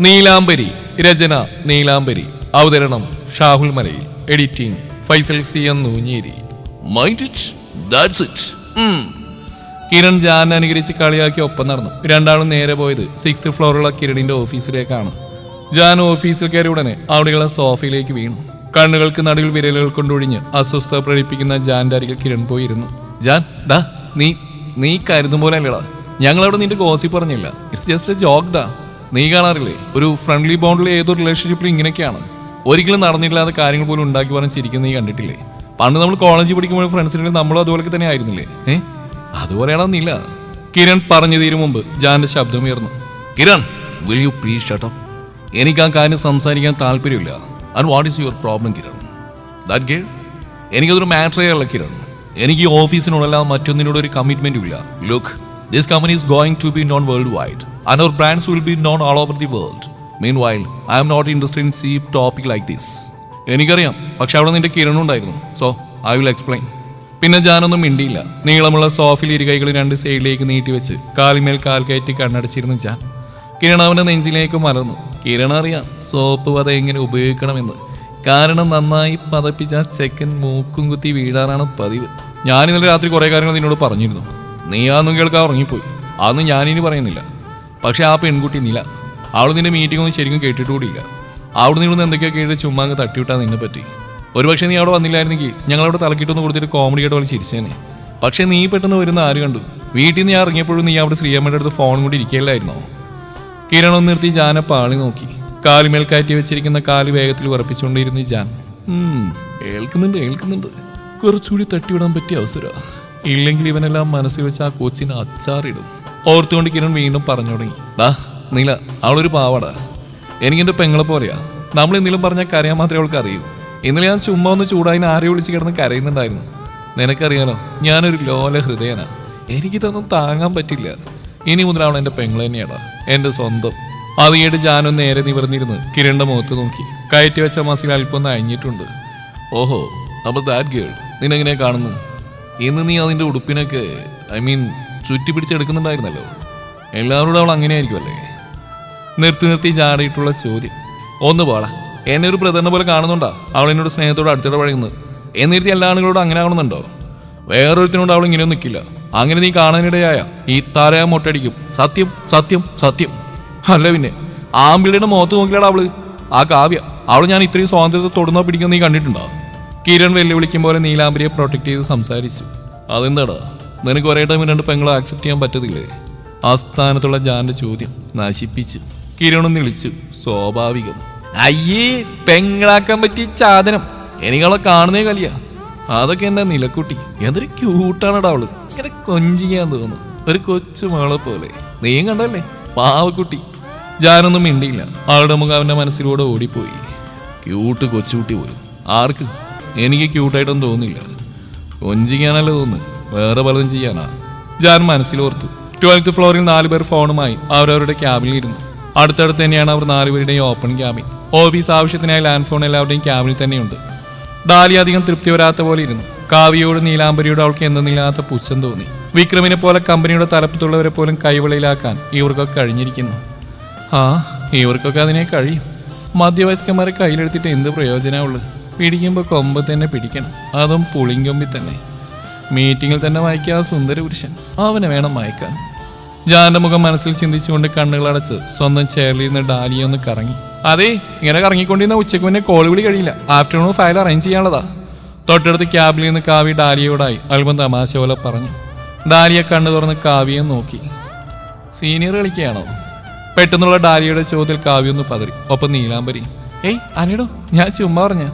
നീലാംബരി രചന നീലാംബരി. അവതരണം Shahul Malayil. Editing Faisal C N Noonjeri. Kiran Jan അനുകരിച്ച് കളിയാക്കി ഒപ്പം നടന്നു. രണ്ടാളും നേരെ പോയത് സിക്സ് ഫ്ലോറുള്ള കിരണിന്റെ ഓഫീസിലേക്കാണ്. ജാൻ ഓഫീസിൽ കയറി ഉടനെ അവിടെയുള്ള സോഫയിലേക്ക് വീണു. കണ്ണുകൾക്ക് നടുവിൽ വിരലുകൾ കൊണ്ടൊഴിഞ്ഞ് അസ്വസ്ഥത പ്രകടിപ്പിക്കുന്ന ജാന്റെ അരികിൽ കിരൺ പോയിരുന്നു. ജാൻ ഡാ നീ നീ കരുതും പോലെ അല്ലടാ. ഞങ്ങളവിടെ നിന്റെ ഗോസി പറഞ്ഞില്ല. ഇറ്റ്സ് ജസ്റ്റ് എ ജോക്ക് ഡാ. നീ കാണാറില്ലേ? ഒരു ഫ്രണ്ട്ലി ബോണ്ടിൽ ഏതോ റിലേഷൻഷിപ്പിലും ഇങ്ങനെയൊക്കെയാണ്. ഒരിക്കലും നടന്നിട്ടില്ലാത്ത കാര്യങ്ങൾ പോലും ഉണ്ടാക്കി പറഞ്ഞ് ചിരിക്കുന്ന നീ കണ്ടിട്ടില്ലേ? പണ്ട് നമ്മൾ കോളേജിൽ പഠിക്കുമ്പോൾ ഫ്രണ്ട്സിനെ നമ്മളും അതുപോലെ തന്നെ ആയിരുന്നില്ലേ? ഏ? അതുപോലെയാണെന്നില്ല കിരൺ പറഞ്ഞു തീരും മുമ്പ് ജാന്റെ ശബ്ദമുയർന്നു Kiran will you please shut up എനിക്ക് ആ കാര്യം സംസാരിക്കാൻ താല്പര്യമില്ല. And what is your problem Kiran? That girl എനിക്കതൊരു മാറ്ററേ അല്ല കിരൺ. എനിക്ക് ഈ ഓഫീസിനോടല്ല മറ്റൊന്നിനോട് ഒരു കമ്മിറ്റ്മെന്റും ഇല്ല. Look this company is going to be known worldwide and our brands will be known all over the world meanwhile I'm not interested in cheap topic like this എനിക്കറിയാം പക്ഷെ അവിടെ നിന്റെ കിരണം ഉണ്ടായിരുന്നു. സോ ഐ വിൽ എക്സ്പ്ലെയിൻ പിന്നെ ജാനൊന്നും മിണ്ടിയില്ല. നീളമുള്ള സോഫിൽ ഇരു കൈകൾ രണ്ട് സൈഡിലേക്ക് നീട്ടിവെച്ച് കാലിമേൽ കാൽ കയറ്റി കണ്ണടച്ചിരുന്നു ജാൻ കിരൺ അവന്റെ നെഞ്ചിലേക്ക് മലർന്നു. കിരൺ അറിയാം സോപ്പ് പത എങ്ങനെ ഉപയോഗിക്കണമെന്ന്. കാരണം നന്നായി പതപ്പിച്ച ചെക്കൻ മൂക്കും കുത്തി വീഴാറാണ് പതിവ്. ഞാൻ ഇന്നലെ രാത്രി കുറേ കാര്യങ്ങൾ നിന്നോട് പറഞ്ഞിരുന്നു. നീ കേൾക്കാൻ ഉറങ്ങിപ്പോയി. അതൊന്നും ഞാനിനി പറയുന്നില്ല. പക്ഷെ ആ പെൺകുട്ടി നില. അവൾ നിന്റെ മീറ്റിംഗ് ഒന്നും ശരിക്കും കേട്ടിട്ടുകൂടിയില്ല അവിടെ നിന്ന് എന്തൊക്കെയോ കേട്ട് ചുമ്മാ അങ്ങ് തട്ടിവിട്ടാ നിന്നെ പറ്റി. ഒരുപക്ഷെ നീ അവിടെ വന്നില്ലായിരുന്നെങ്കിൽ ഞങ്ങളവിടെ തലക്കിട്ടൊന്ന് കൊടുത്തിട്ട് കോമഡി ആയിട്ട് പോലെ ചിരിച്ചേനെ. പക്ഷെ നീ പെട്ടെന്ന് വരുന്ന ആര് കണ്ടു? വീട്ടിൽ നിന്ന് ഞാൻ ഇറങ്ങിയപ്പോഴും നീ അവിടെ ശ്രീയമ്മയുടെ അടുത്ത് ഫോൺ കൂടി ഇരിക്കുകയല്ലായിരുന്നോ? കിരണം നിർത്തി ജാനെ പാളി നോക്കി. കാലുമേൽ കയറ്റി വെച്ചിരിക്കുന്ന കാൽ വേഗത്തിൽ ഉറപ്പിച്ചുകൊണ്ടിരുന്നു ജാൻ. ഏൽക്കുന്നുണ്ട് ഏൽക്കുന്നുണ്ട്. കുറച്ചുകൂടി തട്ടിവിടാൻ പറ്റിയ അവസര ഇല്ലെങ്കിൽ ഇവനെല്ലാം മനസ്സിൽ വെച്ച് ആ കൊച്ചിനെ അച്ചാറിടും. ഓർത്തുകൊണ്ട് കിരൺ വീണ്ടും പറഞ്ഞു തുടങ്ങി. ഡാ നീല അവളൊരു പാവാടാ. എനിക്കെന്റെ പെങ്ങളെ പോലെയാ. നമ്മൾ എന്തെങ്കിലും പറഞ്ഞാൽ കരയാൻ മാത്രമേ അവൾക്ക് അറിയൂ. ഇന്നലെ ഞാൻ ചുമ്മാ ഒന്ന് ചൂടായിന് ആരെ വിളിച്ച് കിടന്ന് കരയുന്നുണ്ടായിരുന്നു. നിനക്കറിയാലോ ഞാനൊരു ലോല ഹൃദയനാ. എനിക്കിതൊന്നും താങ്ങാൻ പറ്റില്ല. ഇനി മുതൽ അവൾ എന്റെ പെങ്ങൾ തന്നെയാടാ. എന്റെ സ്വന്തം. അത് കേട്ട് ജാനും നേരെ നിവർന്നിരുന്ന് കിരണിന്റെ മുഖത്ത് നോക്കി. കയറ്റി വെച്ച മസിൽ അല്പം അയഞ്ഞിട്ടുണ്ട് ഓഹോ അപ്പൊ ദാറ്റ് ഗേൾ നിന്നെങ്ങനെ കാണുന്നു ഇന്ന് നീ അതിന്റെ ഉടുപ്പിനൊക്കെ ഐ മീൻ ചുറ്റി പിടിച്ചെടുക്കുന്നുണ്ടായിരുന്നല്ലോ എല്ലാവരോടും അവൾ അങ്ങനെയായിരിക്കുമല്ലേ നിർത്തി നിർത്തി ചാടിയിട്ടുള്ള ചോദ്യം. ഒന്ന് പാടാ. എന്നെ ഒരു പ്രധാന പോലെ കാണുന്നുണ്ടോ അവൾ എന്നോട് സ്നേഹത്തോട് അടുത്തിടെ പഴയുന്നത് എന്നിരുത്തി എല്ലാ ആളുകളോടും അങ്ങനെ ആവണമെന്നുണ്ടോ? വേറൊരുത്തിനോട് അവൾ ഇങ്ങനെ നിൽക്കില്ല അങ്ങനെ നീ കാണാനിടയായ ഈ താരയാ മൊട്ടടിക്കും. സത്യം സത്യം സത്യം. അല്ല പിന്നെ ആമ്പിളിയുടെ മുഖത്ത് നോക്കിയാടാ അവൾ. ആ കാവ്യ അവൾ ഞാൻ ഇത്രയും സ്വാതന്ത്ര്യത്തെ തൊടുന്നോ പിടിക്കുന്ന നീ കണ്ടിട്ടുണ്ടോ? കിരൺ വെല്ലുവിളിക്കും പോലെ നീലാംബരിയെ പ്രൊട്ടക്ട് ചെയ്ത് സംസാരിച്ചു. അതെന്താടാ? നിനക്ക് ഒരേ ടൈം രണ്ട് പെങ്ങളെ ആക്സെപ്റ്റ് ചെയ്യാൻ പറ്റത്തില്ലേ? സ്ഥാനത്തുള്ള ജാന്റെ ചോദ്യം നശിപ്പിച്ചു. കിരണും വിളിച്ചു സ്വാഭാവികം. അയ്യേ പെങ്ങളാക്കാൻ പറ്റിയ ചാതനം. എനിക്കവളെ കാണുന്നേ കലിയ. അതൊക്കെ എന്റെ നിലക്കുട്ടി. എന്തൊരു ക്യൂട്ടാണടാ അവൾ. ഇങ്ങനെ കൊഞ്ചിക്കാൻ തോന്നുന്നു. ഒരു കൊച്ചു മകളെ പോലെ. നീയും കണ്ടല്ലേ പാവക്കുട്ടി. ജാനൊന്നും മിണ്ടിയില്ല. ആളുടെ മുഖം അവന്റെ മനസ്സിലൂടെ ഓടിപ്പോയി. ക്യൂട്ട് കൊച്ചുകുട്ടി പോലും. ആർക്ക്? എനിക്ക് ക്യൂട്ടായിട്ടൊന്നും തോന്നില്ല കൊഞ്ചിക്കാനല്ലേ തോന്നുന്നു. വേറെ പലതും ചെയ്യാനാ. മനസ്സിൽ ഓർത്തു. ട്വൽത്ത് ഫ്ലോറിൽ നാല് പേർ ഫോണുമായി അവരവരുടെ ക്യാബിനിലിരുന്നു അടുത്തടുത്ത് തന്നെയാണ് അവർ നാലുപേരുടെയും ഓപ്പൺ ക്യാബിൻ ഓഫീസ് ആവശ്യത്തിനായി ലാൻഡ് ഫോൺ എല്ലാവരുടെയും ക്യാബിൽ തന്നെയുണ്ട്. ഡാലി അധികം തൃപ്തി വരാത്ത പോലെ ഇരുന്നു. കാവ്യയോട് നീലാംബരിയോട് അവൾക്ക് എന്തെന്നില്ലാത്ത പുച്ഛം തോന്നി. വിക്രമിനെ പോലെ കമ്പനിയുടെ തലപ്പത്തുള്ളവരെ പോലും കൈവെളിയിലാക്കാൻ ഇവർക്കൊക്കെ കഴിഞ്ഞിരിക്കുന്നു. ആ ഇവർക്കൊക്കെ അതിനെ കഴിയും. മധ്യവയസ്കന്മാരെ കയ്യിലെടുത്തിട്ട് എന്ത് പ്രയോജനമുള്ളു പിടിക്കുമ്പോൾ കൊമ്പ് തന്നെ പിടിക്കണം. അതും പുളിങ്കൊമ്പിൽ തന്നെ. മീറ്റിങ്ങിൽ തന്നെ വായിക്കുക ആ സുന്ദര പുരുഷൻ. അവനെ വേണം മയക്കാൻ ജാന്റെ മുഖം മനസ്സിൽ ചിന്തിച്ചുകൊണ്ട് കണ്ണുകളടച്ച് സ്വന്തം ചെയറിൽ നിന്ന് ഡാലിയ ഒന്ന് കറങ്ങി. അതെ ഇങ്ങനെ കറങ്ങിക്കൊണ്ടിരുന്ന ഉച്ചയ്ക്ക് മുന്നേ കോൾ വിളി കഴിയില്ല. ആഫ്റ്റർനൂൺ ഫയൽ അറേഞ്ച് ചെയ്യാനുള്ളതാ. തൊട്ടടുത്ത് ക്യാബിൽ നിന്ന് കാവ്യ ഡാലിയോടായി അല്പം തമാശ പോലെ പറഞ്ഞു. ഡാലിയ കണ്ണു തുറന്ന് കാവ്യെ നോക്കി. സീനിയർ കളിക്കുകയാണോ പെട്ടെന്നുള്ള ഡാലിയുടെ ചോദ്യത്തിൽ കാവ്യൊന്ന് പതറി. ഒപ്പം നീലാംബരി. ഏയ് അനിടോ ഞാൻ ചുമ്മാ പറഞ്ഞ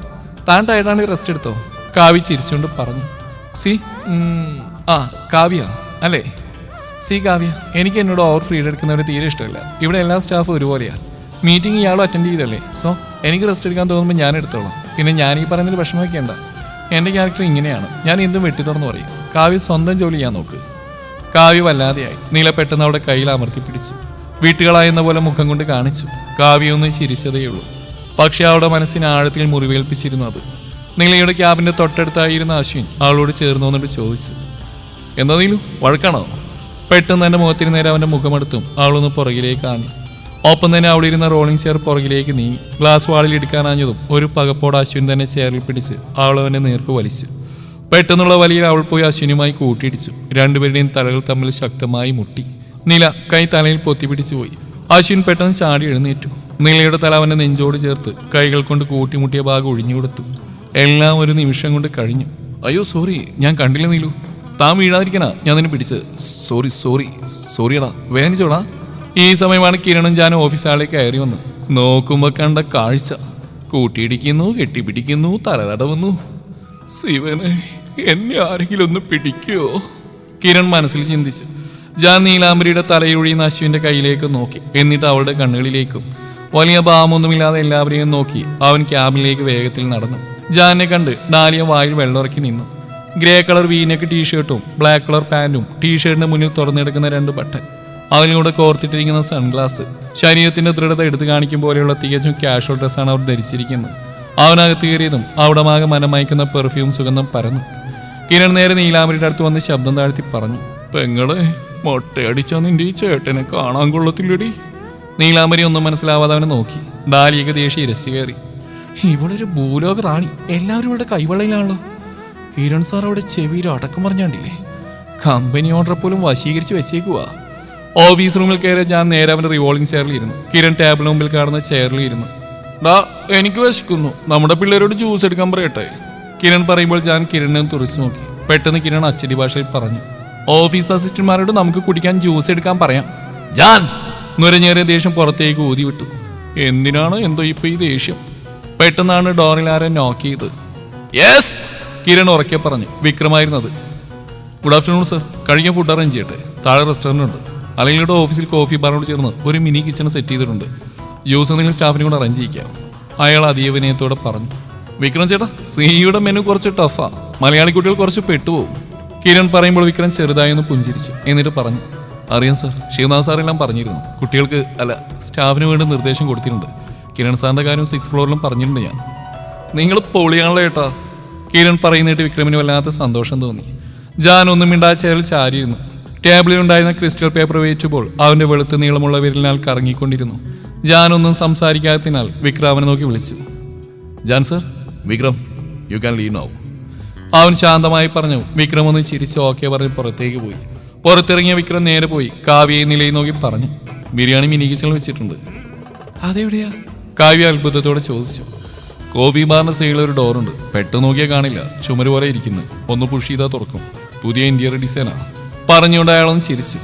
താൻ ടയർഡാണ് റെസ്റ്റ് എടുത്തോ? കാവ്യ ചിരിച്ചുകൊണ്ട് പറഞ്ഞു. സി ആ കാവ്യ അല്ലേ? സി കാവ്യ എനിക്ക് എന്നോട് ഓവർ ഫ്രീഡ് എടുക്കുന്നവരെ തീരെ ഇഷ്ടമില്ല. ഇവിടെ എല്ലാ സ്റ്റാഫും ഒരുപോലെയാണ് മീറ്റിംഗ് ഇയാളും അറ്റൻഡ് ചെയ്തല്ലേ സോ എനിക്ക് റെസ്റ്റ് എടുക്കാൻ തോന്നുമ്പോൾ ഞാൻ എടുത്തോളാം. പിന്നെ ഞാൻ ഈ പറയുന്നതിൽ വിഷമിക്കേണ്ട എന്റെ ക്യാരക്ടർ ഇങ്ങനെയാണ്. ഞാൻ എന്തും വെട്ടി തുറന്നു പറയും. കാവ്യ സ്വന്തം ജോലി ചെയ്യാൻ നോക്ക്. കാവ്യ വല്ലാതെയായി. നീല പെട്ടെന്ന് അവിടെ കയ്യിൽ അമർത്തി പിടിച്ചു. വീട്ടുകളായെന്ന പോലെ മുഖം കൊണ്ട് കാണിച്ചു. കാവ്യ ഒന്ന് ചിരിച്ചതേയുള്ളൂ. പക്ഷെ അവളുടെ മനസ്സിന് ആഴത്തിൽ മുറിവേൽപ്പിച്ചിരുന്നു അത് നീലയുടെ ക്യാബിന്റെ തൊട്ടടുത്തായിരുന്ന അശ്വിൻ അവളോട് ചേർന്നു വന്നിട്ട് ചോദിച്ചു എന്താ നീലു വഴക്കാണോ? പെട്ടെന്ന് തന്നെ മുഖത്തിന് നേരെ അവന്റെ മുഖമെടുത്തും അവളൊന്ന് പുറകിലേക്ക് ആഞ്ഞു. ഒപ്പം തന്നെ അവിടെ ഇരുന്ന റോളിംഗ് ചെയർ പുറകിലേക്ക് നീങ്ങി. ഗ്ലാസ് വാളിൽ എടുക്കാനാഞ്ഞതും ഒരു പകപ്പോട് അശ്വിൻ തന്നെ ചെയറിൽ പിടിച്ച് അവളവനെ നേർക്ക് വലിച്ചു. പെട്ടെന്നുള്ള വലിയ അവൾ പോയി അശ്വിനുമായി കൂട്ടിയിടിച്ചു. രണ്ടുപേരുടെയും തലകൾ തമ്മിൽ ശക്തമായി മുട്ടി. നില കൈ തലയിൽ പൊത്തിപ്പിടിച്ചു പോയി. അശ്വിൻ പെട്ടെന്ന് ചാടി എഴുന്നേറ്റു. നിലയുടെ തല അവന്റെ നെഞ്ചോട് ചേർത്ത് കൈകൾ കൊണ്ട് കൂട്ടിമുട്ടിയ ഭാഗം ഒഴിഞ്ഞു കൊടുത്തു. എല്ലാം ഒരു നിമിഷം കൊണ്ട് കഴിഞ്ഞു. അയ്യോ സോറി ഞാൻ കണ്ടില്ല നീലു. താൻ വീഴാതിരിക്കണ ഞാൻ നിന്നെ പിടിച്ചത് സോറി സോറി സോറിയടാ വേദനിച്ചോടാ. ഈ സമയമാണ് കിരണും ഞാൻ ഓഫീസ് ആളേക്ക് കയറി വന്ന്. നോക്കുമ്പോ കണ്ട കാഴ്ച. കൂട്ടിയിടിക്കുന്നു കെട്ടിപ്പിടിക്കുന്നു തലതടവുന്നു. ശിവനെ എന്നെ ആരെങ്കിലും ഒന്ന് പിടിക്കോ? കിരൺ മനസ്സിൽ ചിന്തിച്ചു. ജാൻ നീലാംബരിയുടെ തലയൊഴിയുന്ന അശ്വിന്റെ കയ്യിലേക്ക് നോക്കി. എന്നിട്ട് അവളുടെ കണ്ണുകളിലേക്കും. വലിയ ഭാവമൊന്നുമില്ലാതെ എല്ലാവരെയും നോക്കി അവൻ ക്യാബിനിലേക്ക് വേഗത്തിൽ നടന്നു. ജാനെ കണ്ട് ഡാലിയ വായിൽ വെള്ളമിറക്കി നിന്നു. ഗ്രേ കളർ വീനക്ക് ടീഷർട്ടും ബ്ലാക്ക് കളർ പാന്റും ടീഷർട്ടിന്റെ മുന്നിൽ തുറന്നെടുക്കുന്ന രണ്ട് ബട്ടൺ അതിലൂടെ കോർത്തിട്ടിരിക്കുന്ന സൺഗ്ലാസ് ശരീരത്തിന്റെ ദൃഢത എടുത്തു കാണിക്കും പോലെയുള്ള തികച്ചും കാഷ്വൽ ഡ്രസ്സാണ് അവർ ധരിച്ചിരിക്കുന്നത്. അവനകത്ത് കയറിയതും അവിടമാകെ മനമയക്കുന്ന പെർഫ്യൂം സുഗന്ധം പരന്നു. കിരൺ നേരെ നീലാമരിയുടെ അടുത്ത് വന്ന് ശബ്ദം താഴ്ത്തി പറഞ്ഞു പെങ്ങളെ മൊട്ടയടിച്ച നിന്റെ ഈ ചേട്ടനെ കാണാൻ കൊള്ളത്തില്ലടി. നീലാമരി ഒന്നും മനസ്സിലാവാതെ അവനെ നോക്കി. ഡാലിയൊക്കെ ദേഷ്യം ഇരച്ചു കയറി. ഇവളൊരു ഭൂലോക റാണി. എല്ലാവരും ഇവളുടെ കൈവെള്ളയിലാണല്ലോ. കിരൺ സാർ അവിടെ ചെവിയിൽ അടക്കം പറഞ്ഞാണ്ടില്ലേ. കമ്പനി ഓർഡർ പോലും വശീകരിച്ച് വെച്ചേക്കുവാ. ഓഫീസ് റൂമിൽ കയറിയ ഞാൻ നേരെ അവന്റെ റിവോൾവിംഗ് ചെയറിൽ ഇരുന്നു. കിരൺ ടേബിൾ മുമ്പിൽ കാണുന്ന ചെയറിൽ ഇരുന്നു. ഡാ എനിക്ക് വിശക്കുന്നു. നമ്മുടെ പിള്ളേരോട് ജ്യൂസ് എടുക്കാൻ പറയട്ടെ. കിരൺ പറയുമ്പോൾ ഞാൻ കിരണിനെ തുറച്ചു നോക്കി. പെട്ടെന്ന് കിരൺ അച്ചടി ഭാഷയിൽ പറഞ്ഞു. ഓഫീസ് അസിസ്റ്റന്റ്മാരോട് നമുക്ക് കുടിക്കാൻ ജ്യൂസ് എടുക്കാൻ പറയാം. ജാൻ നുരഞ്ഞേറിയ ദേഷ്യം പുറത്തേക്ക് ഊതി വിട്ടു എന്തിനാണ് എന്തോ ഇപ്പൊ ഈ ദേഷ്യം? പെട്ടെന്നാണ് ഡോറിൽ ആരെ നോക്ക് ചെയ്ത് യെസ് കിരൺ ഉറക്കെ പറഞ്ഞു. വിക്രമായിരുന്നത്. ഗുഡ് ആഫ്റ്റർനൂൺ സർ കഴിക്കാൻ ഫുഡ് അറേഞ്ച് ചെയ്യട്ടെ. താഴെ റെസ്റ്റോറന്റ് ഉണ്ട്. അല്ലെങ്കിൽ ഇവിടെ ഓഫീസിൽ കോഫി ബാറിനോട് ചേർന്ന് ഒരു മിനി കിച്ചൺ സെറ്റ് ചെയ്തിട്ടുണ്ട്. ജ്യൂസ് എന്തെങ്കിലും സ്റ്റാഫിനെ കൂടെ അറേഞ്ച് ചെയ്യിക്കാം അയാൾ അതീവനയത്തോടെ പറഞ്ഞു. വിക്രം ചേട്ടാ സിയുടെ മെനു കുറച്ച് ടഫാ മലയാളി കുട്ടികൾ കുറച്ച് പെട്ടുപോകും. കിരൺ പറയുമ്പോൾ വിക്രം ചെറുതായി ഒന്ന് പുഞ്ചിരിച്ചു. എന്നിട്ട് പറഞ്ഞു അറിയാം സാർ ശിവനാഥ് സാറെല്ലാം പറഞ്ഞിരുന്നു. കുട്ടികൾക്ക് അല്ല സ്റ്റാഫിന് വേണ്ടി നിർദ്ദേശം കൊടുത്തിട്ടുണ്ട്. കിരൺ സാറിന്റെ കാര്യം സിക്സ് ഫ്ലോറിലും പറഞ്ഞിട്ടുണ്ട് ഞാൻ. നിങ്ങൾ പൊളിയാണല്ലോ ഏട്ടാ. കിരൺ പറയുന്നിട്ട് വിക്രമിന് വല്ലാത്ത സന്തോഷം തോന്നി. ജാൻ ഒന്നും മിണ്ടാ ചേരൽ ചാരിയിരുന്നു. ടേബിളിൽ ഉണ്ടായിരുന്ന ക്രിസ്റ്റൽ പേപ്പർ വേച്ചുമ്പോൾ അവന്റെ വെളുത്ത നീളമുള്ള വിരലിനാൽ കറങ്ങിക്കൊണ്ടിരുന്നു. ജാൻ ഒന്നും സംസാരിക്കാത്തതിനാൽ വിക്രാമനെ നോക്കി വിളിച്ചു. Jan sir Vikram you can leave now അവൻ ശാന്തമായി പറഞ്ഞു വിക്രം ഒന്ന് ചിരിച്ച് ഓക്കെ പറഞ്ഞ് പുറത്തേക്ക് പോയി. പുറത്തിറങ്ങിയ വിക്രം നേരെ പോയി കാവ്യയെ നിലയിൽ നോക്കി പറഞ്ഞു ബിരിയാണി മിനി കിച്ചണിൽ വെച്ചിട്ടുണ്ട്. അതെവിടെയാ? കാവ്യ അത്ഭുതത്തോടെ ചോദിച്ചു. കോഫി ബാറിന്റെ സൈഡിൽ ഒരു ഡോറുണ്ട് പെട്ടെന്ന് നോക്കിയാൽ കാണില്ല ചുമര് പോലെ ഇരിക്കുന്നു ഒന്ന് പുഷ് ചെയ്താൽ തുറക്കും പുതിയ ഇന്റീരിയർ ഡിസൈനാണ് പറഞ്ഞുകൊണ്ട് അയാളൊന്ന് ചിരിച്ചു.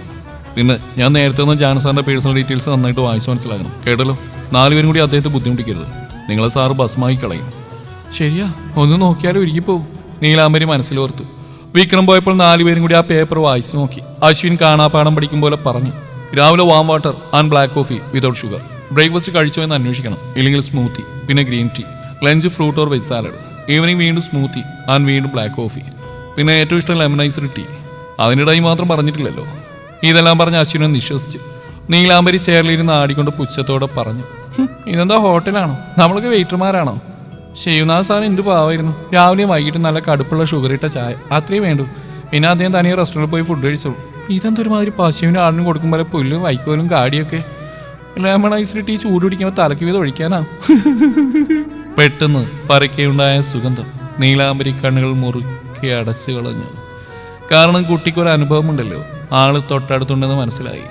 പിന്നെ ഞാൻ നേരത്തെ നിന്ന് ജാനസാറിന്റെ പേഴ്സണൽ ഡീറ്റെയിൽസ് നന്നായിട്ട് വായിച്ചു മനസ്സിലാക്കണം കേട്ടല്ലോ? നാലുപേരും കൂടി അദ്ദേഹത്തെ ബുദ്ധിമുട്ടിക്കരുത് നിങ്ങളെ സാറ് ഭസ്മായി കളയും. ശരിയാ ഒന്ന് നോക്കിയാലും ഒരുക്കി പോവും നീലാംബരി മനസ്സിലോർത്തു. വിക്രം പോയപ്പോൾ നാലുപേരും കൂടി ആ പേപ്പർ വായിച്ചു നോക്കി. അശ്വിൻ കാണാപ്പാടം പഠിക്കും പോലെ പറഞ്ഞു. രാവിലെ warm water and black coffee without sugar breakfast കഴിച്ചോ എന്ന് അന്വേഷിക്കണം. ഇല്ലെങ്കിൽ സ്മൂത്തി പിന്നെ green tea lunch fruit or veg salad evening വീണ്ടും സ്മൂത്തി ആൻഡ് വീണ്ടും ബ്ലാക്ക് കോഫി പിന്നെ ഏറ്റവും ഇഷ്ടം ലെമനൈസ്ഡ് ടീ അതിനിടയിൽ മാത്രം പറഞ്ഞിട്ടില്ലല്ലോ. ഇതെല്ലാം പറഞ്ഞ് അശ്വിനെ നിശ്വസിച്ചു നീലാംബരി ചേർലിരുന്ന് ആടിക്കൊണ്ട് പുച്ഛത്തോടെ പറഞ്ഞു. "ഹും, ഇതെന്താ ഹോട്ടലാണോ നമ്മളൊക്കെ വെയിറ്റർമാരാണോ ശിവനാഥ് സാർ എന്ത് പാവായിരുന്നു. രാവിലെയും വൈകിട്ട് നല്ല കടുപ്പുള്ള ഷുഗർ ഇട്ട ചായ. അത്രയും വേണ്ടു. പിന്നെ അദ്ദേഹം തനിയെ റെസ്റ്റോറന്റിൽ പോയി ഫുഡ് കഴിച്ചോളൂ ഇതെന്തൊരുമാതിരി പശുവിനും ആടിനും കൊടുക്കും പോലെ പുല്ലും വൈക്കോലും കാടിയൊക്കെ. ലെമൺ ഐസ് ടീ ചൂട് പിടിക്കുമ്പോൾ തലക്ക് വീതം ഒഴിക്കാനാ? പെട്ടെന്ന് പരക്കെയുണ്ടായ സുഗന്ധം നീലാംബരി കണ്ണുകൾ മുറുക്കി അടച്ചു കളഞ്ഞു. കാരണം കുട്ടിക്കൊരു അനുഭവമുണ്ടല്ലോ. ആൾ തൊട്ടടുത്തുണ്ടെന്ന് മനസ്സിലായി.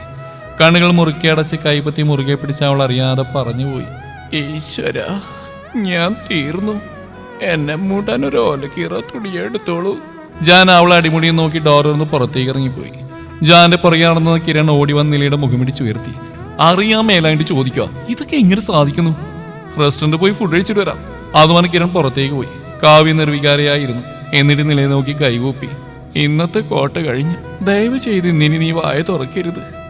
കണ്ണുകൾ മുറുക്കി അടച്ച് കൈപ്പത്തി മുറുകെ പിടിച്ച് അവൾ അറിയാതെ പറഞ്ഞുപോയി ഈശ്വര. ഞാൻ തീർന്നു. എന്നെ മൂട്ടാൻ ഒരു ഓലക്കീറ തുടിയെടുത്തോളൂ ജാൻ അവളെ അടിമുടിയും നോക്കി ഡോറിൽ നിന്ന് പുറത്തേക്ക് ഇറങ്ങിപ്പോയി. ജാന്റെ പുറകെ നടന്ന കിരൺ ഓടി വന്ന് നിലയുടെ മുഖമിടിച്ച് ഉയർത്തി. അറിയാൻ മേലായിട്ട് ചോദിക്കുക ഇതൊക്കെ എങ്ങനെ സാധിക്കുന്നു? റെസ്റ്റോറന്റ് പോയി ഫുഡ് കഴിച്ചിട്ട് വരാം. അതുമാണ് കിരൺ പുറത്തേക്ക് പോയി. കാവ്യ നിർവികാരയായിരുന്നു. എന്നിട്ട് നിലയെ നോക്കി കൈകൂപ്പി. ഇന്നത്തെ കോട്ട കഴിഞ്ഞ്. ദയവ് ചെയ്ത് ഇന്നിനി നീ വായ തുറക്കരുത്.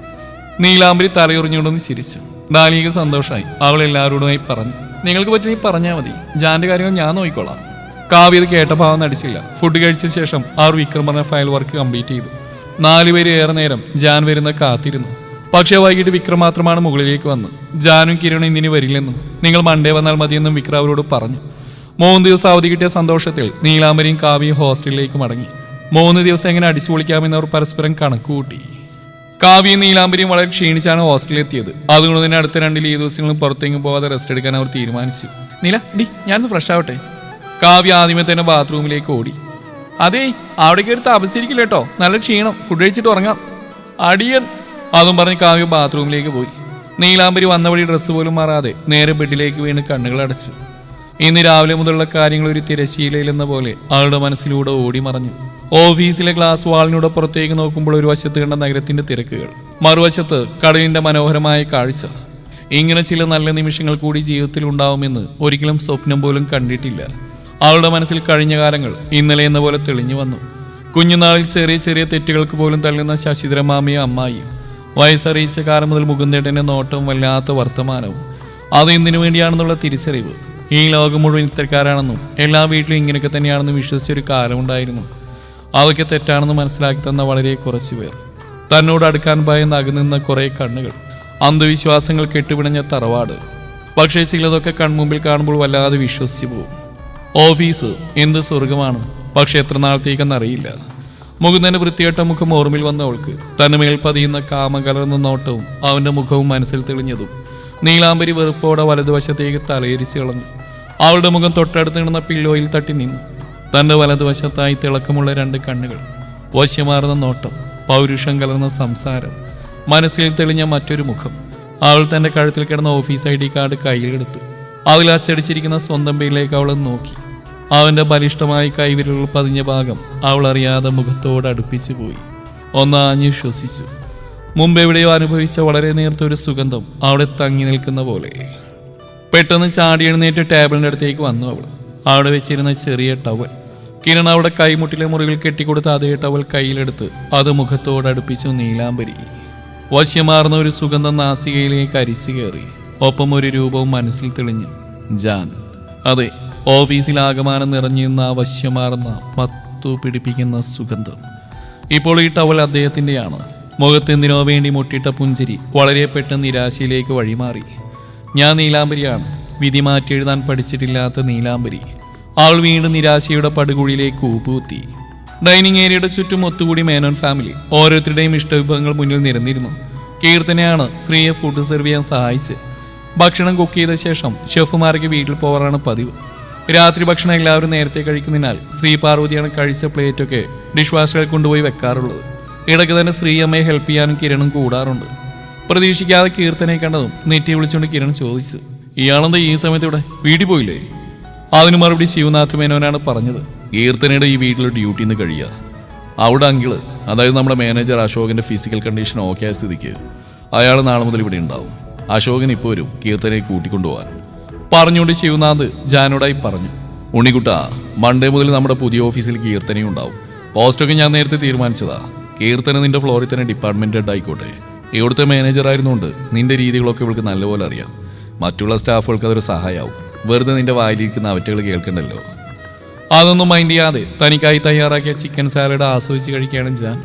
നീലാംബരി തലയുറിഞ്ഞുകൊണ്ടൊന്ന് ചിരിച്ചു. ഡാലിക സന്തോഷമായി. അവൾ എല്ലാവരോടുമായി പറഞ്ഞു. നിങ്ങൾക്ക് പറ്റി പറഞ്ഞാൽ മതി. ജാന്റെ കാര്യങ്ങൾ ഞാൻ നോക്കിക്കോളാം. കാവ്യ ഇത് കേട്ട ഭാവം നടിച്ചില്ല. ഫുഡ് കഴിച്ച ശേഷം ആർ വിക്രം പറഞ്ഞ ഫയൽ വർക്ക് കംപ്ലീറ്റ് ചെയ്തു. നാലുപേര് ഏറെ നേരം ജാൻ വരുന്ന കാത്തിരുന്നു. പക്ഷേ വൈകിട്ട് വിക്രം മാത്രമാണ് മുകളിലേക്ക് വന്നത് ജാനും കിരണും ഇന്നിനി വരില്ലെന്നും നിങ്ങൾ മണ്ടേ വന്നാൽ മതിയെന്നും വിക്രം അവരോട് പറഞ്ഞു. മൂന്ന് ദിവസം അവധി കിട്ടിയ സന്തോഷത്തിൽ നീലാംബരിയും കാവ്യയും ഹോസ്റ്റലിലേക്ക് മടങ്ങി. മൂന്ന് ദിവസം എങ്ങനെ അടിച്ചു പൊളിക്കാമെന്ന് അവർ പരസ്പരം കണക്കുകൂട്ടി. കാവ്യയും നീലാംബരിയും വളരെ ക്ഷീണിച്ചാണ് ഹോസ്റ്റലിൽ എത്തിയത് അതുകൊണ്ട് തന്നെ അടുത്ത രണ്ട് ലീവ് ദിവസങ്ങളും പുറത്തേക്കും പോവാതെ റെസ്റ്റ് എടുക്കാൻ അവർ തീരുമാനിച്ചു. നീല ഡി ഞാനൊന്ന് ഫ്രഷ് ആവട്ടെ? കാവ്യ ആദ്യമേ തന്നെ ബാത്റൂമിലേക്ക് ഓടി. അതേ അവിടെ കയറി താമസിച്ചിരിക്കില്ല കേട്ടോ. നല്ല ക്ഷീണം. ഫുഡ് കഴിച്ചിട്ട് ഉറങ്ങാം. അടിയൻ അതും പറഞ്ഞ് കാവ്യ ബാത്റൂമിലേക്ക് പോയി. നീലാംബരി വന്ന വഴി ഡ്രസ്സ് പോലും മാറാതെ നേരെ ബെഡിലേക്ക് വീണ് കണ്ണുകൾ അടച്ചു. ഇന്ന് രാവിലെ മുതലുള്ള കാര്യങ്ങൾ ഒരു തിരശീലയിലെന്ന പോലെ ആളുടെ മനസ്സിലൂടെ ഓടി മറഞ്ഞു. ഓഫീസിലെ ഗ്ലാസ് വാളിനൂടെ പുറത്തേക്ക് നോക്കുമ്പോൾ ഒരു വശത്ത് കണ്ട നഗരത്തിന്റെ തിരക്കുകൾ മറുവശത്ത് കടലിന്റെ മനോഹരമായ കാഴ്ച. ഇങ്ങനെ ചില നല്ല നിമിഷങ്ങൾ കൂടി ജീവിതത്തിൽ ഉണ്ടാവുമെന്ന് ഒരിക്കലും സ്വപ്നം പോലും കണ്ടിട്ടില്ല. അവളുടെ മനസ്സിൽ കഴിഞ്ഞ കാലങ്ങൾ ഇന്നലെ എന്ന പോലെ തെളിഞ്ഞു വന്നു. കുഞ്ഞുനാളിൽ ചെറിയ ചെറിയ തെറ്റുകൾക്ക് പോലും തള്ളുന്ന ശശിധരമാമിയും അമ്മായിയും വയസ്സറിയിച്ച കാലം മുതൽ മുകുന്ദേട്ടന്റെ നോട്ടവും വല്ലാത്ത വർത്തമാനവും. അത് എന്തിനു വേണ്ടിയാണെന്നുള്ള തിരിച്ചറിവ് ഈ ലോകം മുഴുവൻ ഇത്തരക്കാരാണെന്നും എല്ലാ വീട്ടിലും ഇങ്ങനെയൊക്കെ തന്നെയാണെന്നും വിശ്വസിച്ചൊരു കാലമുണ്ടായിരുന്നു. അതൊക്കെ തെറ്റാണെന്ന് മനസ്സിലാക്കി തന്ന വളരെ കുറച്ച് പേർ തന്നോട് അടുക്കാൻ ഭയന്ന് അകന്നുന്ന കുറേ കണ്ണുകൾ അന്ധവിശ്വാസങ്ങൾ കെട്ടുപിണഞ്ഞ തറവാട്. പക്ഷേ ചിലതൊക്കെ കൺമുമ്പിൽ കാണുമ്പോൾ വല്ലാതെ വിശ്വസിച്ചു പോകും. ഓഫീസ് എന്ത് സ്വർഗമാണ് പക്ഷെ എത്ര നാളത്തേക്കെന്നറിയില്ല മുകുന്ദന്റെ വൃത്തിയേട്ട മുഖം ഓർമ്മയിൽ വന്നവൾക്ക് തന്നെ മേൽ പതിയുന്ന കാമം കലർന്ന നോട്ടവും അവന്റെ മുഖവും മനസ്സിൽ തെളിഞ്ഞതും നീലാംബരി വെറുപ്പോടെ വലതുവശത്തേക്ക് തലയിരിച്ച് കളഞ്ഞു. അവളുടെ മുഖം തൊട്ടടുത്ത് കിടന്ന പില്ലോയിൽ തട്ടി നിന്നു. തന്റെ വലതുവശത്തായി തിളക്കമുള്ള രണ്ട് കണ്ണുകൾ വശ്യമാർന്ന നോട്ടം പൗരുഷം കലർന്ന സംസാരം മനസ്സിൽ തെളിഞ്ഞ മറ്റൊരു മുഖം. അവൾ തന്റെ കഴുത്തിൽ കിടന്ന ഓഫീസ് ഐ ഡി കാർഡ് കയ്യിലെടുത്തു. അതിൽ അച്ചടിച്ചിരിക്കുന്ന സ്വന്തം പേരിലേക്ക് അവൾ നോക്കി. അവന്റെ ബലിഷ്ടമായ കൈവിരലുകൾ പതിഞ്ഞ ഭാഗം അവൾ അറിയാതെ മുഖത്തോട് അടുപ്പിച്ചു പോയി ഒന്നാഞ്ഞു ശ്വസിച്ചു. മുമ്പ് എവിടെയോ അനുഭവിച്ച വളരെ നേർത്ത ഒരു സുഗന്ധം അവിടെ തങ്ങി നിൽക്കുന്ന പോലെ. പെട്ടെന്ന് ചാടി എഴുന്നേറ്റ് ടേബിളിന്റെ അടുത്തേക്ക് വന്നു അവൾ. അവിടെ വെച്ചിരുന്ന ചെറിയ ടവൽ. കിരൺ അവിടെ കൈമുട്ടിലെ മുറികൾ കെട്ടിക്കൊടുത്ത അതേ ടവൽ കയ്യിലെടുത്ത് അത് മുഖത്തോട് അടുപ്പിച്ചു നീലാംബരി. വശ്യമാർന്ന ഒരു സുഗന്ധം നാസികയിലേക്ക് അരിച്ചു കയറി. ഒപ്പം ഒരു രൂപവും മനസ്സിൽ തെളിഞ്ഞു. ജാൻ. അതെ ഓഫീസിൽ ആകമാനം നിറഞ്ഞിരുന്ന ആ വശ്യമാർന്ന മത്തു പിടിപ്പിക്കുന്ന സുഗന്ധം. ഇപ്പോൾ ഈ ടവൽ അദ്ദേഹത്തിന്റെയാണ്. മുഖത്തെന്തിനോ വേണ്ടി മുട്ടിട്ട പുഞ്ചിരി വളരെ പെട്ടെന്ന് നിരാശയിലേക്ക് വഴിമാറി. ഞാൻ നീലാംബരിയാണ്. വിധി മാറ്റി എഴുതാൻ പഠിച്ചിട്ടില്ലാത്ത നീലാംബരി. ആൾ വീണ്ടും നിരാശയുടെ പടുകുഴിയിലേക്ക് ഊപ്പുകുത്തി. ഡൈനിങ് ഏരിയയുടെ ചുറ്റും ഒത്തുകൂടി മേനോൻ ഫാമിലി ഓരോരുത്തരുടെയും ഇഷ്ടവിഭവങ്ങൾ മുന്നിൽ നിരന്നിരുന്നു. കീർത്തനയാണ് സ്ത്രീയെ ഫുഡ് സെർവ് ചെയ്യാൻ സഹായിച്ച്. ഭക്ഷണം കുക്ക് ചെയ്ത ശേഷം ഷെഫുമാർക്ക് വീട്ടിൽ പോവാറാണ് പതിവ്. രാത്രി ഭക്ഷണം എല്ലാവരും നേരത്തെ കഴിക്കുന്നതിനാൽ ശ്രീ പാർവതിയാണ് കഴിച്ച പ്ലേറ്റൊക്കെ ഡിഷ് വാഷുകൾ കൊണ്ടുപോയി വെക്കാറുള്ളത്. ഇടയ്ക്ക് തന്നെ ശ്രീ അമ്മയെ ഹെൽപ്പ് ചെയ്യാനും കിരണും കൂടാറുണ്ട്. പ്രതീക്ഷിക്കാതെ കീർത്തനെ കണ്ടതും നെറ്റി വിളിച്ചുകൊണ്ട് കിരൺ ചോദിച്ചു ഇയാളെന്താ ഈ സമയത്ത് ഇവിടെ? വീട്ടിൽ പോയില്ലേ? അതിന് മറുപടി ശിവനാഥ് മേനോനാണ് പറഞ്ഞത് കീർത്തനയുടെ ഈ വീട്ടിൽ ഡ്യൂട്ടിന്ന് നിന്ന് കഴിയുക അവിടെ അങ്കിൾ അതായത് നമ്മുടെ മാനേജർ അശോകന്റെ ഫിസിക്കൽ കണ്ടീഷൻ ഓക്കെ ആയ സ്ഥിതിക്ക് അയാൾ നാളെ മുതൽ ഇവിടെ ഉണ്ടാവും. അശോകൻ ഇപ്പോൾ വരും കീർത്തനയെ കൂട്ടിക്കൊണ്ടുപോകാൻ പറഞ്ഞുകൊണ്ട് ശിവനാഥ് ജാനോടായി പറഞ്ഞു ഉണ്ണിക്കുട്ട മൺഡേ മുതൽ നമ്മുടെ പുതിയ ഓഫീസിൽ കീർത്തനയും ഉണ്ടാവും. പോസ്റ്റൊക്കെ ഞാൻ നേരത്തെ തീരുമാനിച്ചതാ. കീർത്തന നിന്റെ ഫ്ലോറിൽ തന്നെ ഡിപ്പാർട്ട്മെന്റ് ഹെഡ് ആയിക്കോട്ടെ. ഇവിടുത്തെ മാനേജർ ആയിരുന്നുകൊണ്ട് നിന്റെ രീതികളൊക്കെ ഇവൾക്ക് നല്ലപോലെ അറിയാം. മറ്റുള്ള സ്റ്റാഫുകൾക്ക് അതൊരു സഹായമാവും വെറുതെ നിന്റെ വായിലിരിക്കുന്ന അവറ്റകൾ കേൾക്കണ്ടല്ലോ. അതൊന്നും മൈൻഡ് ചെയ്യാതെ തനിക്കായി തയ്യാറാക്കിയ ചിക്കൻ സാലഡ് ആസ്വദിച്ച് കഴിക്കുകയാണ് ജാൻ.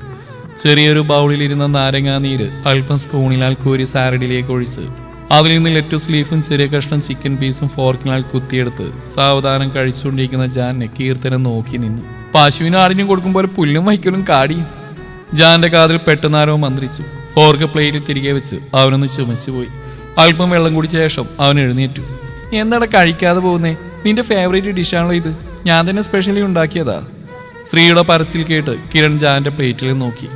ചെറിയൊരു ബൗളിലിരുന്ന നാരങ്ങാ നീര് അല്പം സ്പൂണിനാൽ കോരി സാലഡിലേക്ക് ഒഴിച്ച് അതിൽ നിന്ന് ലെറ്റസ് ലീഫും ചെറിയ കഷ്ണം ചിക്കൻ പീസും ഫോർക്കിനാൽ കുത്തിയെടുത്ത് സാവധാനം കഴിച്ചുകൊണ്ടിരിക്കുന്ന ജാനെ കീർത്തനം നോക്കി നിന്നു. പശുവിനും ആടിനും കൊടുക്കുമ്പോൾ പോലെ പുല്ലും വൈക്കലും കാടിയും ജാന്റെ കാതിൽ പെട്ടെന്നാരോ മന്ത്രിച്ചു. ഫോർക്ക് പ്ലേറ്റിൽ തിരികെ വെച്ച് അവനൊന്ന് ചുമച്ചു പോയി അല്പം വെള്ളം കുടിച്ച ശേഷം അവൻ എഴുന്നേറ്റു. എന്താണ് കഴിക്കാതെ പോകുന്നേ? നിന്റെ ഫേവറേറ്റ് ഡിഷാണല്ലോ ഇത്. ഞാൻ തന്നെ സ്പെഷ്യലി ഉണ്ടാക്കിയതാ. ശ്രീയുടെ പറച്ചിൽ കേട്ട് കിരൺ ജാന്റെ പ്ലേറ്റിൽ നോക്കി.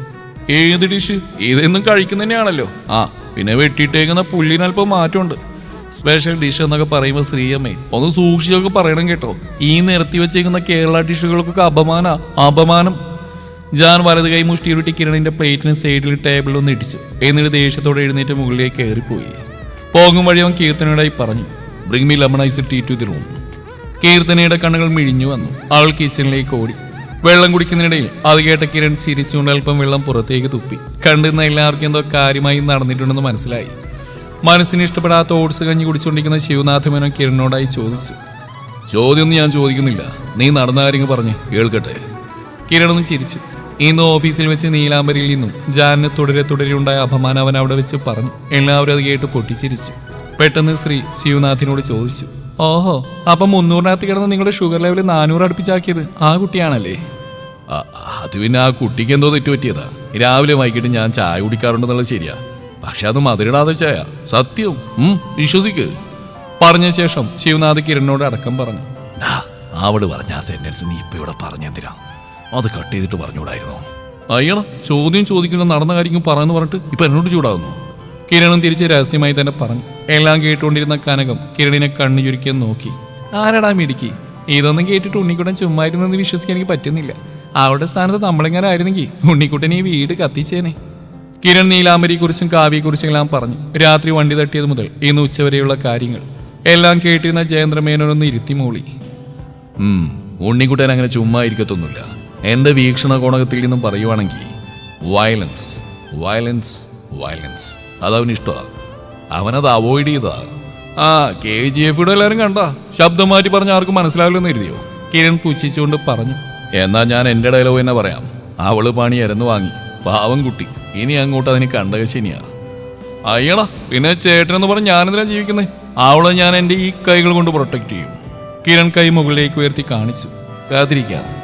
ഏത് ഡിഷ് ഇതെന്നും കഴിക്കുന്നതന്നെയാണല്ലോ ആ പിന്നെ വെട്ടിയിട്ടേക്കുന്ന പുല്ലിന് അല്പം മാറ്റമുണ്ട്. സ്പെഷ്യൽ ഡിഷ് എന്നൊക്കെ പറയുമ്പോൾ ശ്രീയമ്മേ ഒന്ന് സൂക്ഷിച്ചൊക്കെ പറയണം കേട്ടോ. ഈ നിരത്തി വെച്ചേക്കുന്ന കേരള ഡിഷുകൾക്കൊക്കെ അപമാന. അപമാനം. ജാൻ വലത് കൈ മുഷ്ടിയുരുട്ടി കിരണിന്റെ പ്ലേറ്റിന് സൈഡിൽ ടേബിളിൽ ഒന്ന് ഇടിച്ചു. എന്നിട്ട് ദേഷ്യത്തോടെ എഴുന്നേറ്റ് മുകളിലേക്ക് കയറിപ്പോയി. പോകും വഴി അവൻ കീർത്തനയോടായി പറഞ്ഞു bring me lemon ice tea to the room കീർത്തനയുടെ കണ്ണുകൾ മിഴിഞ്ഞു വന്നു. അവൾ കിച്ചണിലേക്ക് ഓടി. വെള്ളം കുടിക്കുന്നതിനിടയിൽ അത് കേട്ട കിരൺ ചിരിച്ചുകൊണ്ട് അല്പം വെള്ളം പുറത്തേക്ക് തുപ്പി. കണ്ടിരുന്ന എല്ലാവർക്കും എന്തോ കാര്യമായി നടന്നിട്ടുണ്ടെന്ന് മനസ്സിലായി. മനസ്സിന് ഇഷ്ടപ്പെടാത്ത ഓട്സ് കഞ്ഞി കുടിച്ചുകൊണ്ടിരിക്കുന്ന ശിവനാഥ മേനോ കിരണിനോടായി ചോദിച്ചു. ചോദ്യമൊന്നും ഞാൻ ചോദിക്കുന്നില്ല. നീ നടന്ന കാര്യങ്ങൾ പറഞ്ഞ് കേൾക്കട്ടെ. കിരണൊന്ന് ചിരിച്ചു. ഇന്ന് ഓഫീസിൽ വെച്ച് നീലാംബരിയിൽ നിന്നും ജാനിന് തുടരെ തുടരെ ഉണ്ടായ അപമാനം അവൻ അവിടെ വെച്ച് പറഞ്ഞു. എല്ലാവരും അത് കേട്ട് പൊട്ടിച്ചിരിച്ചു. പെട്ടെന്ന് ശ്രീ ശിവനാഥിനോട് ചോദിച്ചു. ഓഹോ അപ്പം മുന്നൂറിനകത്ത് കിടന്ന് നിങ്ങളുടെ ഷുഗർ ലെവൽ നാനൂറ് അടുപ്പിച്ചാക്കിയത് ആ കുട്ടിയാണല്ലേ? അത് പിന്നെ ആ കുട്ടിക്ക് എന്തോ തെറ്റുപറ്റിയതാ. രാവിലെ വൈകിട്ട് ഞാൻ ചായ കുടിക്കാറുണ്ടെന്നുള്ളത് ശരിയാ. പക്ഷെ അത് മധുരിടാതെ ചായ. സത്യം. വിശ്വസിക്ക്. പറഞ്ഞ ശേഷം ശിവനാഥ് കിരണിനോട് അടക്കം പറഞ്ഞു. "ഡാ, അവൾ പറഞ്ഞ ആ സെന്റൻസ് നീ ഇപ്പൊ ഇവിടെ പറഞ്ഞെന്തിനാ? അത് കട്ട് ചെയ്തിട്ട് പറഞ്ഞുകൂടായിരുന്നു? അയ്യണ ചോദ്യം ചോദിക്കുന്ന നടന്ന കാര്യം പറയുന്നു പറഞ്ഞിട്ട് ഇപ്പൊ എന്നോട് ചൂടാകുന്നു കിരണും തിരിച്ച് രഹസ്യമായി തന്നെ പറഞ്ഞു. എല്ലാം കേട്ടുകൊണ്ടിരുന്ന കനകം കിരണിനെ കണ്ണു ചുരുക്കാൻ നോക്കി. ആരടാ മിടുക്കി? ഇതൊന്നും കേട്ടിട്ട് ഉണ്ണിക്കുട്ടൻ ചുമ്മായിരുന്നെന്ന് വിശ്വസിക്കാൻ എനിക്ക് പറ്റുന്നില്ല. അവളുടെ സ്ഥാനത്ത് നമ്മളെങ്ങനെ ആയിരുന്നെങ്കിൽ ഉണ്ണിക്കുട്ടൻ ഈ വീട് കത്തിച്ചേനെ. കിരൺ നീലാംബരിയെ കുറിച്ചും കാവ്യയെ കുറിച്ചും എല്ലാം പറഞ്ഞു. രാത്രി വണ്ടി തട്ടിയത് മുതൽ ഇന്ന് ഉച്ചവരെയുള്ള കാര്യങ്ങൾ. എല്ലാം കേട്ടിരുന്ന ജയേന്ദ്രമേനോനൊന്ന് ഇരുത്തി മൂളി. ഉണ്ണിക്കുട്ടൻ അങ്ങനെ ചുമ്മാ ഇരിക്കത്തൊന്നുമില്ല. എന്റെ വീക്ഷണ കോണകത്തിൽ നിന്നും പറയുവാണെങ്കിൽ വയലൻസ് വയലൻസ് വയലൻസ് അതവന് ഇഷ്ടമാണ് അവനത് അവോയ്ഡ് ചെയ്താ. ആ കെ ജി എഫ് എല്ലാവരും കണ്ട. ശബ്ദം മാറ്റി പറഞ്ഞ ആർക്കും മനസ്സിലാവില്ലെന്ന് എഴുതിയോ കിരൺ പുച്ഛിച്ചുകൊണ്ട് പറഞ്ഞു. എന്നാ ഞാൻ എന്റെ ഡയലോഗ് തന്നെ പറയാം. അവൾ പണി ഇരന്ന് വാങ്ങി. പാവം കുട്ടി. ഇനി അങ്ങോട്ട് അതിന് കണ്ടകശനിയാ. അയ്യടാ പിന്നെ ചേട്ടനെന്ന് പറഞ്ഞ് ഞാനെന്തിനാ ജീവിക്കുന്നത് അവളെ ഞാൻ എന്റെ ഈ കൈകൾ കൊണ്ട് പ്രൊട്ടക്ട് ചെയ്യും. കിരൺ കൈ മുകളിലേക്ക് ഉയർത്തി കാണിച്ചു. കാത്തിരിക്കാം.